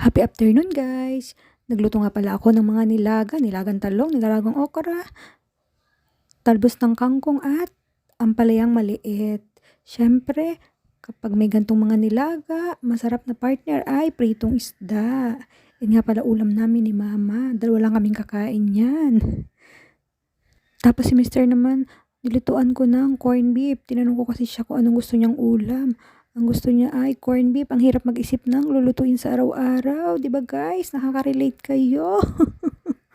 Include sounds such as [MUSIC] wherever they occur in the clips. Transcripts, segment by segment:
Happy afternoon guys! Nagluto nga pala ako ng mga nilaga, nilagang talong, nilagang okra, talbos ng kangkong at ampalayang maliit. Siyempre, kapag may gantong mga nilaga, masarap na partner ay pritong isda. Yan nga pala ulam namin ni mama. Dalawa lang kaming kakain yan. Tapos si mister naman, nilutuan ko ng corn beef. Tinanong ko kasi siya kung anong gusto niyang ulam. Ang gusto niya ay corn beef. Ang hirap mag-isip ng lulutuin sa araw-araw. ba guys? Nakaka-relate kayo.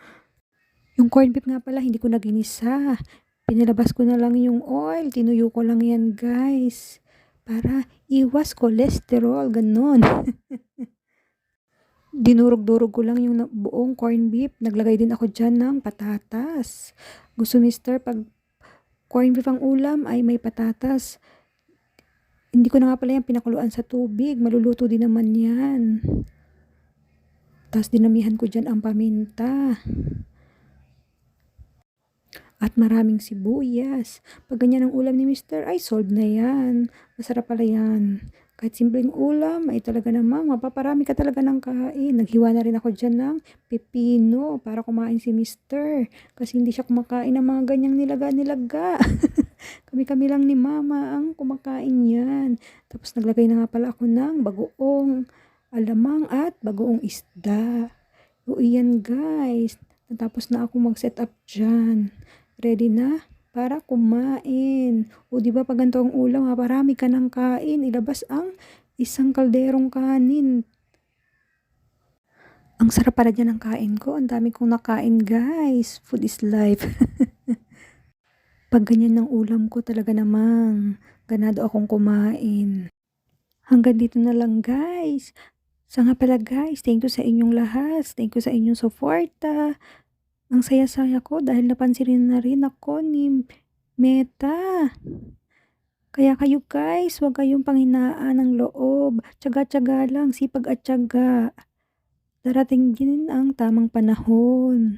[LAUGHS] yung corn beef nga pala, hindi ko na ginisa. Pinalabas ko na lang yung oil. Tinuyo ko lang yan guys. Para iwas cholesterol. Ganon. [LAUGHS] Dinurog-durog ko lang yung buong corn beef. Naglagay din ako dyan ng patatas. Gusto mister, pag corn beef ang ulam ay may patatas. Hindi ko na nga pala yan pinakuluan sa tubig. Maluluto din naman yan. Tapos dinamihan ko dyan ang paminta. At maraming sibuyas. Pag ganyan ang ulam ni Mister, ay sold na yan. Masarap pala yan. Kahit simpleng ulam, ay talaga namang mapaparami ka talaga ng kain. Naghiwa na rin ako dyan ng pepino para kumain si Mister. Kasi hindi siya kumakain ng mga ganyang nilaga-nilaga. [LAUGHS] Kami-kami lang ni Mama ang kumakain Tapos naglagay na nga pala ako ng bagoong alamang at bagoong isda. O iyan guys. Natapos na ako mag-set up dyan. Ready na? Para kumain. O di ba pag ganito ang ulam, maparami ka ng kain. Ilabas ang isang kalderong kanin. Ang sarap para dyan ang kain ko. Ang dami kong nakain guys. Food is life. [LAUGHS] Pag ganyan ng ulam ko talaga namang ganado akong kumain. Hanggang dito na lang guys. Sa nga pala guys, thank you sa inyong lahat. Thank you sa inyong suporta. Ang saya-saya ko dahil napansin na rin ako ni Meta. Kaya kayo guys, huwag kayong panghinaan ng loob. Tsaga-tsaga lang, sipag at tsaga. Darating din ang tamang panahon.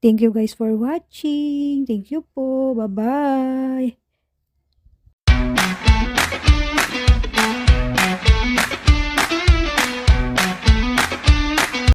Thank you guys for watching. Thank you po. Bye-bye.